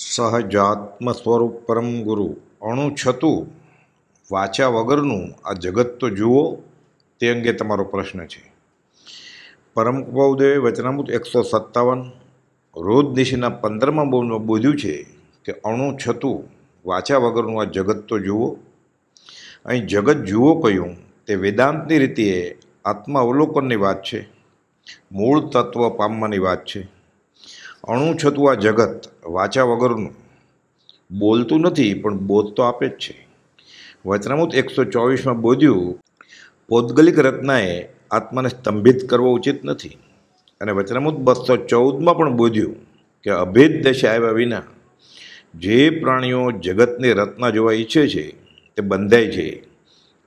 સહજાત્મ સ્વરૂપ પરમ ગુરુ. અણુ છતું, વાંચ્યા વગરનું આ જગત તો જુઓ, તે અંગે તમારો પ્રશ્ન છે. પરમ કૃપાઉદેવે વચનામૃત એકસો સત્તાવન, રોજ દિશીના પંદરમાં બોલમાં બોધ્યું છે કે અણુ છતું, વાંચ્યા વગરનું આ જગત તો જુઓ. અહીં જગત જુઓ કહ્યું તે વેદાંતની રીતે આત્મા અવલોકનની વાત છે. મૂળ તત્વ પામવાની વાત છે. અણુ છતું આ જગત વાંચ્યા વગરનું. બોલતું નથી, પણ બોધ તો આપે જ છે. વચનામૂત એકસો ચોવીસમાં બોધ્યું, પૌદ્ગલિક રત્નાએ આત્માને સ્તંભિત કરવો ઉચિત નથી. અને વચનામૂત બસો ચૌદમાં પણ બોધ્યું કે અભેદ દશા આવ્યા વિના જે પ્રાણીઓ જગતની રચના જોવા ઈચ્છે છે, તે બંધાય છે.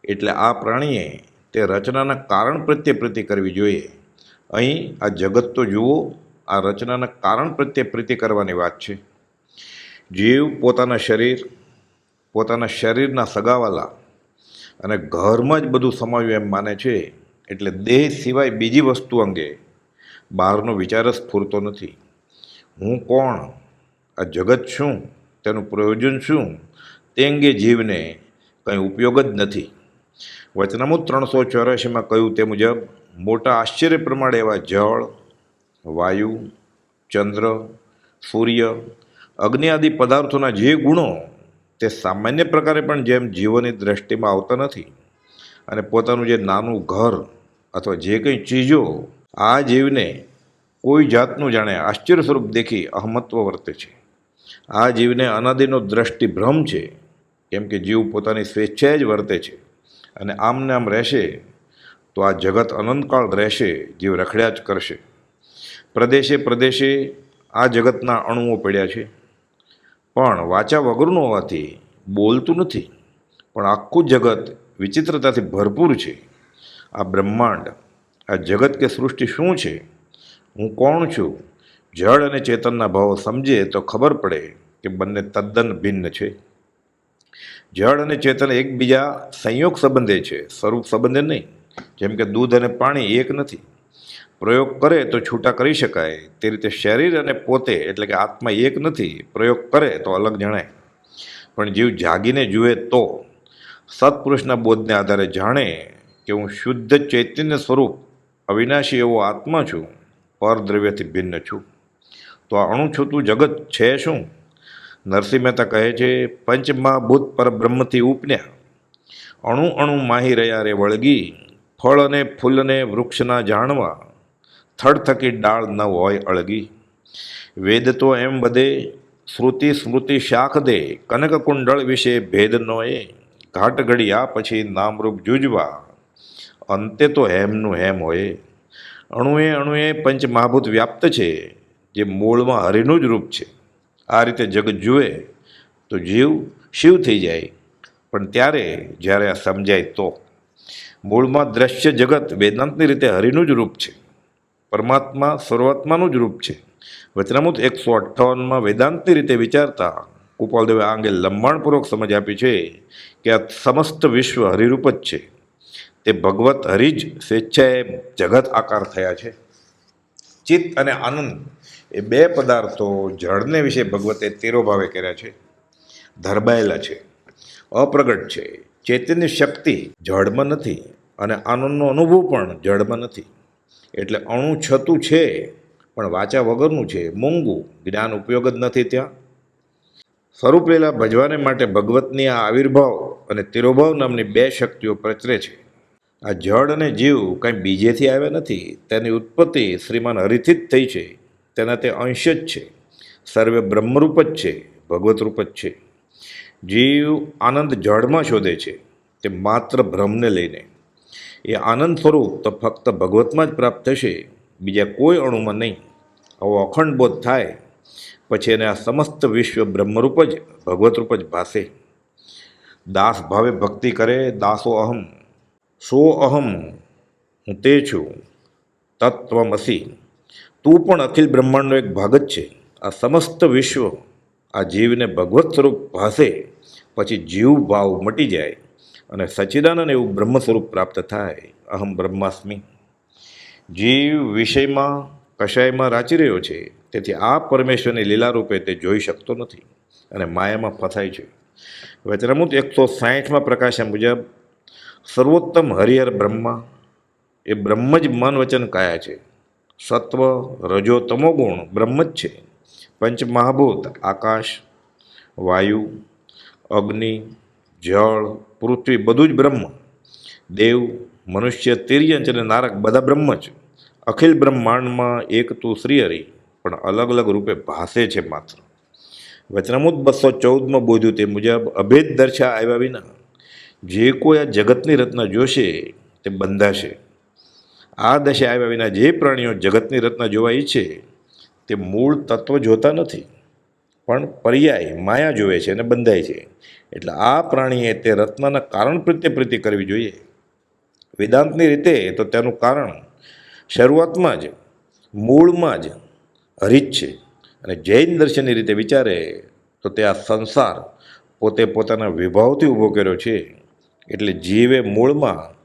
એટલે આ પ્રાણીએ તે રચનાના કારણ પ્રત્યે પ્રતિ કરવી જોઈએ. અહીં આ જગત તો જુઓ આ રચનાના કારણ પ્રત્યે પ્રીતિ કરવાની વાત છે. જીવ પોતાના શરીર, પોતાના શરીરના સગાવાલા અને ઘરમાં જ બધું સમાવ્યું એમ માને છે, એટલે દેહ સિવાય બીજી વસ્તુ અંગે બહારનો વિચાર જ સ્ફૂરતો નથી. હું કોણ? આ જગત શું? તેનું પ્રયોજન શું? તે અંગે જીવને કંઈ ઉપયોગ જ નથી. વચનામૃત ત્રણસો ચોરાશીમાં કહ્યું તે મુજબ, મોટા આશ્ચર્ય પ્રમાણે એવા જળ વાયુ, ચંદ્ર, સૂર્ય, અગ્નિ આદિ પદાર્થોના જે ગુણો તે સામાન્ય પ્રકારે પણ જેમ જીવોની દ્રષ્ટિમાં આવતા નથી અને પોતાનું જે નાનું ઘર અથવા જે કંઈ ચીજો, આ જીવને કોઈ જાતનું જાણે આશ્ચર્ય સ્વરૂપ દેખી અહમત્વ વર્તે છે. આ જીવને અનાદિનો દ્રષ્ટિભ્રમ છે, કેમ કે જીવ પોતાની સ્વેચ્છાએ જ વર્તે છે અને આમને આમ રહેશે તો આ જગત અનંતકાળ રહેશે, જીવ રખડ્યા જ કરશે. પ્રદેશે પ્રદેશે આ જગતના અણુઓ પડ્યા છે. પણ વાચા વગરનું હોવાથી બોલતું નથી. પણ આખું જગત વિચિત્રતાથી ભરપૂર છે. આ બ્રહ્માંડ, આ જગત કે સૃષ્ટિ શું છે? હું કોણ છું? જળ અને ચેતનના ભાવો સમજે તો ખબર પડે કે બંને તદ્દન ભિન્ન છે. જળ અને ચેતન એકબીજા સંયોગ સંબંધે છે, સ્વરૂપ સંબંધે નહીં. જેમ કે દૂધ અને પાણી એક નથી. પ્રયોગ કરે તો છૂટા કરી શકાય. તે રીતે શરીર અને પોતે, એટલે કે આત્મા એક નથી, પ્રયોગ કરે તો અલગ જણાય. પણ જીવ જાગીને જુએ તો સત્પુરુષના બોધને આધારે જાણે કે હું શુદ્ધ ચૈતન્ય સ્વરૂપ, અવિનાશી એવો આત્મા છું, પરદ્રવ્યથી ભિન્ન છું. તો આ અણુછૂતું જગત છે શું? નરસિંહ મહેતા કહે છે, પંચમહાભૂત પરબ્રહ્મથી ઉપન્યા. અણુ અણુ માહી રહ્યા રે વળગી, ફળ અને ફૂલને વૃક્ષના જાણવા થડ થકી ડાળ ન હોય અળગી. વેદ તો એમ બધે, શ્રુતિ સ્મૃતિ શાખ દે, કનક કુંડળ વિશે ભેદ નો એ ઘાટ ઘડિયા પછી નામરૂપ જુજવા, અંતે તો હેમનું હેમ હોય. અણુએ અણુએ પંચમહાભૂત વ્યાપ્ત છે, જે મૂળમાં હરિનું જ રૂપ છે. આ રીતે જગત જુએ, તો જીવ શિવ થઈ જાય. પણ ત્યારે, જ્યારે આ સમજાય તો. મૂળમાં દ્રશ્ય જગત વેદાંતની રીતે હરિનું જ રૂપ છે. પરમાત્મા સર્વાત્માનું જ રૂપ છે. વચનામૃત એકસો અઠ્ઠાવનમાં વેદાંતની રીતે વિચારતા કુપાલદેવે આ અંગે લંબાણપૂર્વક સમજ આપી છે કે આ સમસ્ત વિશ્વ હરિરૂપ જ છે. તે ભગવત હરિ જ સ્વેચ્છાએ જગત આકાર થયા છે. ચિત્ત અને આનંદ એ બે પદાર્થો જળને વિશે ભગવતે તેરો ભાવે કર્યા છે. ધરબાયેલા છે. અપ્રગટ છે. ચેતનની શક્તિ જળમાં નથી અને આનંદનો અનુભવ પણ જળમાં નથી. એટલે અણુ છતું છે, પણ વાચા વગરનું છે. મોંઘું જ્ઞાન ઉપયોગ જ નથી ત્યાં. સ્વરૂપ લીલા ભજવાને માટે ભગવતની આ આવિર્ભાવ અને તિરોભાવ નામની બે શક્તિઓ પ્રચરે છે. આ જળ અને જીવ કંઈ બીજેથી આવ્યા નથી. તેની ઉત્પત્તિ શ્રીમાન હરિથી જ થઈ છે. તેના તે અંશ જ છે. સર્વે બ્રહ્મરૂપ જ છે. ભગવતરૂપ જ છે. જીવ આનંદ જળમાં શોધે છે. તે માત્ર ભ્રમને લઈને. એ આનંદ સ્વરૂપ તો ફક્ત ભગવતમાં જ પ્રાપ્ત થશે. બીજા કોઈ અણુમાં નહીં. આવો અખંડ બોધ થાય. પછી એને આ સમસ્ત વિશ્વ બ્રહ્મરૂપ જ, ભગવતરૂપ જ ભાસે. દાસ ભાવે ભક્તિ કરે, દાસો અહમ. સો અહમ. હું તે છું. તત્વમસી. તું પણ અખિલ બ્રહ્માંડનો એક ભાગ જ છે. આ સમસ્ત વિશ્વ આ જીવને ભગવત સ્વરૂપ ભાસે. પછી જીવ ભાવ મટી જાય. અને સચ્ચિદાનંદ એવું બ્રહ્મ સ્વરૂપ પ્રાપ્ત થાય, અહમ બ્રહ્માસ્મિ. જીવ વિષયમાં કશાયમાં રાચી રહ્યો છે, તેથી આ પરમેશ્વરની લીલા રૂપે તે જોઈ શકતો નથી અને માયામાં ફસાય છે. વચનામૃત એકસો સાહીઠમાં પ્રકાશ્યા મુજબ, સર્વોત્તમ હરિહર બ્રહ્મા એ બ્રહ્મ જ મન વચન કાયા છે. સત્વ રજો તમો ગુણ બ્રહ્મ જ છે. પંચમહાભૂત આકાશ, વાયુ, અગ્નિ જળ, પૃથ્વી બધું જ બ્રહ્મ. દેવ, મનુષ્ય તિર્યંચ અને નારક બધા બ્રહ્મ જ. અખિલ બ્રહ્માંડમાં એક તું શ્રી હરિ પણ અલગ અલગ રૂપે ભાસે છે માત્ર. વચનામુદ બસો ચૌદમાં બોધ્યું તે મુજબ અભેદ દર્શા આવ્યા વિના જે કોઈ આ જગતની રચના જોશે તે બંધાશે. આ દશા આવ્યા વિના જે પ્રાણીઓ જગતની રચના જોવા ઈચ્છે તે મૂળ તત્વ જોતા નથી. પણ પર્યાય, માયા જોવે છે અને બંધાય છે. એટલે આ પ્રાણીએ તે રત્નના કારણ પ્રત્યે પ્રીતિ કરવી જોઈએ. વેદાંતની રીતે તો તેનું કારણ શરૂઆતમાં જ, મૂળમાં જ હરિત છે. અને જૈન દર્શનની રીતે વિચારે તો તે આ સંસાર પોતે પોતાના વિભાવથી ઊભો કર્યો છે. એટલે જીવે મૂળમાં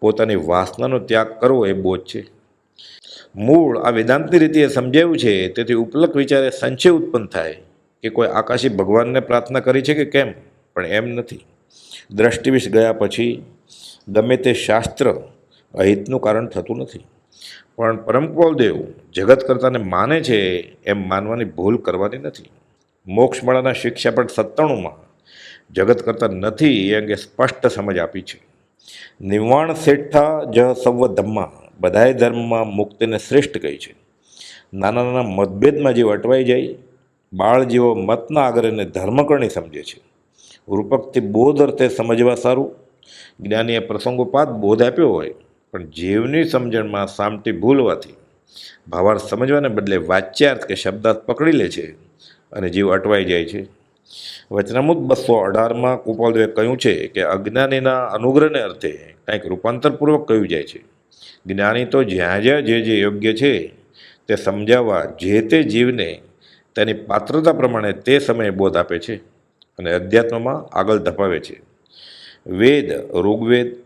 પોતાની વાસનાનો ત્યાગ કરવો એ બોધ છે. મૂળ આ વેદાંતની રીતે સમજાયું છે, તેથી ઉપલક વિચારે સંશય ઉત્પન્ન થાય. કે કોઈ આકાશી ભગવાનને પ્રાર્થના કરી છે કે કેમ? પણ એમ નથી. દ્રષ્ટિવિશ ગયા પછી ગમે તે શાસ્ત્ર અહિતનું કારણ થતું નથી. પણ પરમકુલદેવ જગત કરતાને માને છે એમ માનવાની ભૂલ કરવાની નથી. મોક્ષમાળાના શિક્ષાપટ સત્તાણુંમાં જગત કરતા નથી એ અંગે સ્પષ્ટ સમજ આપી છે. નિર્વાણ શેઠા જ સર્વ ધમ્મા બધાય ધર્મમાં મુક્તિને શ્રેષ્ઠ કહી છે. નાના નાના મતભેદમાં જે અટવાઈ જાય બાળ જેવો મતના આગ્રહને ધર્મકરણી સમજે છે. રૂપકથી બોધ અર્થે સમજવા સારું. જ્ઞાનીએ પ્રસંગોપાત બોધ આપ્યો હોય, પણ જીવની સમજણમાં સામટી ભૂલવાથી ભાવાર્થ સમજવાને બદલે વાચ્યાર્થ કે શબ્દાર્થ પકડી લે છે અને જીવ અટવાઈ જાય છે. વચનામૃત બસો અઢારમાં કુપાલદેવે કહ્યું છે કે અજ્ઞાનીના અનુગ્રહને અર્થે કંઈક રૂપાંતરપૂર્વક કહ્યું જાય છે. જ્ઞાની તો જ્યાં જ્યાં જે જે યોગ્ય છે તે સમજાવવા જે તે જીવને તેની પાત્રતા પ્રમાણે તે સમયે બોધ આપે છે અને અધ્યાત્મમાં આગળ ધપાવે છે. વેદ, ઋગ્વેદ,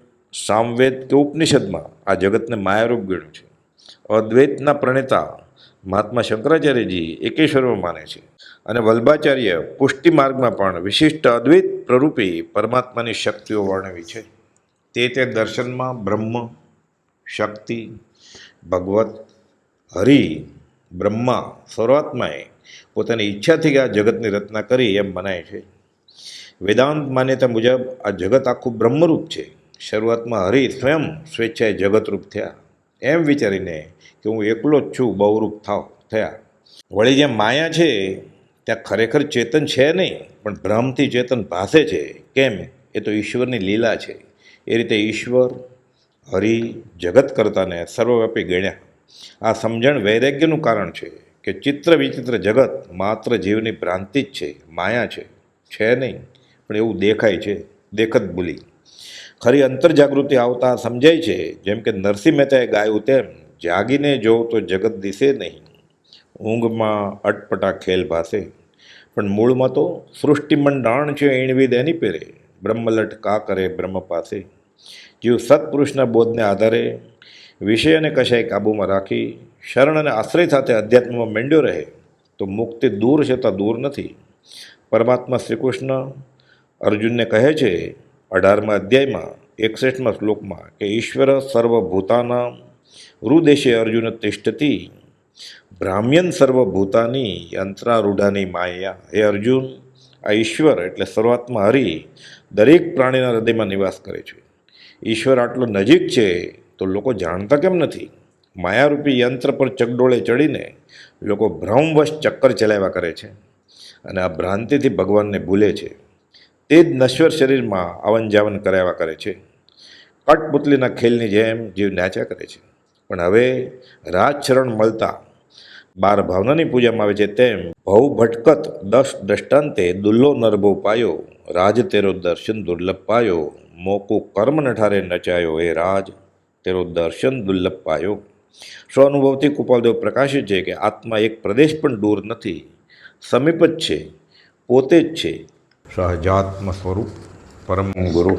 સામવેદ કે ઉપનિષદમાં આ જગતને માયારૂપ ગણ્યું છે. અદ્વૈતના પ્રણેતા મહાત્મા શંકરાચાર્યજી એકેશ્વરમાં માને છે અને વલ્ભાચાર્ય પુષ્ટિ માર્ગમાં પણ વિશિષ્ટ અદ્વૈત પ્રરૂપી પરમાત્માની શક્તિઓ વર્ણવી છે. તે તે દર્શનમાં બ્રહ્મ, શક્તિ, ભગવત, હરિ, બ્રહ્મા, સર્વાત્માએ પોતાની ઈચ્છાથી આ જગતની રચના કરી એમ મનાય છે. વેદાંત માન્યતા મુજબ આ જગત આખું બ્રહ્મરૂપ છે. શરૂઆતમાં હરિ સ્વયં સ્વેચ્છાએ જગતરૂપ થયા. એમ વિચારીને કે હું એકલો જ છું, બહુરૂપ થાવ, થયા. વળી જ્યાં માયા છે, ત્યાં ખરેખર ચેતન છે નહીં, પણ ભ્રમથી ચેતન ભાસે છે. કેમ? એ તો ઈશ્વરની લીલા છે. એ રીતે ઈશ્વર, હરિ, જગત કરતાને સર્વવ્યાપી ગણ્યા. આ સમજણ વૈરાગ્યનું કારણ છે. કે ચિત્ર વિચિત્ર જગત માત્ર જીવની ભ્રાંતિ જ છે, માયા છે છે નહીં, પણ એવું દેખાય છે, દેખત ભૂલી. ખરી અંતરજાગૃતિ આવતા સમજાય છે, જેમ કે નરસિંહ મહેતાએ ગાયું તેમ, જાગીને જોઉં તો જગત દિશે નહીં, ઊંઘમાં અટપટા ખેલ ભાસે. પણ મૂળમાં તો સૃષ્ટિમંડાણ છે એણવી દેની પેરે, બ્રહ્મલટ કા કરે બ્રહ્મ પાસે. જીવ સત્પુરુષના બોધને આધારે વિષય અને કશાય કાબૂમાં રાખી શરણ અને આશ્રય સાથે અધ્યાત્મમાં મેંડ્યો રહે, તો મુક્તિ દૂર જતાં દૂર નથી. પરમાત્મા શ્રીકૃષ્ણ અર્જુનને કહે છે, અઢારમા અધ્યાયમાં, એકસઠમાં શ્લોકમાં કે ઈશ્વર સર્વભૂતાના રુદેશે અર્જુન તિષ્ઠતી બ્રાહ્મ્યન સર્વભૂતાની યંત્રારૂઢાની માયા. હે અર્જુન, આ ઈશ્વર એટલે સર્વાત્મા હરિ, દરેક પ્રાણીના હૃદયમાં નિવાસ કરે છે. ઈશ્વર આટલો નજીક છે, તો લોકો જાણતા કેમ નથી? માયારૂપી યંત્ર પર ચકડોળે ચડીને લોકો ભ્રમવશ ચક્કર ચલાવ્યા કરે છે અને આ ભ્રાંતિથી ભગવાનને ભૂલે છે. તે જ નશ્વર શરીરમાં આવન જાવન કરાવ્યા કરે છે. કટપુતલીના ખેલની જેમ જીવ નાચ્યા કરે છે. પણ હવે રાજચરણ મળતા બાર ભાવનાની પૂજામાં આવે છે તેમ ભવ ભટકત દસ દ્રષ્ટાંતે દુલ્લો નરભો પાયો રાજ તેરો દર્શન દુર્લભ પાયો મોકો કર્મ નઠારે નચાયો હે રાજ, તેરો દર્શન દુર્લભ પાયો સ્વઅનુભવથી કૃપાલદેવ પ્રકાશિત છે કે આત્મા એક પ્રદેશ પણ દૂર નથી. સમીપ જ છે, પોતે જ છે. સહજાત્મ સ્વરૂપ પરમ ગુરુ.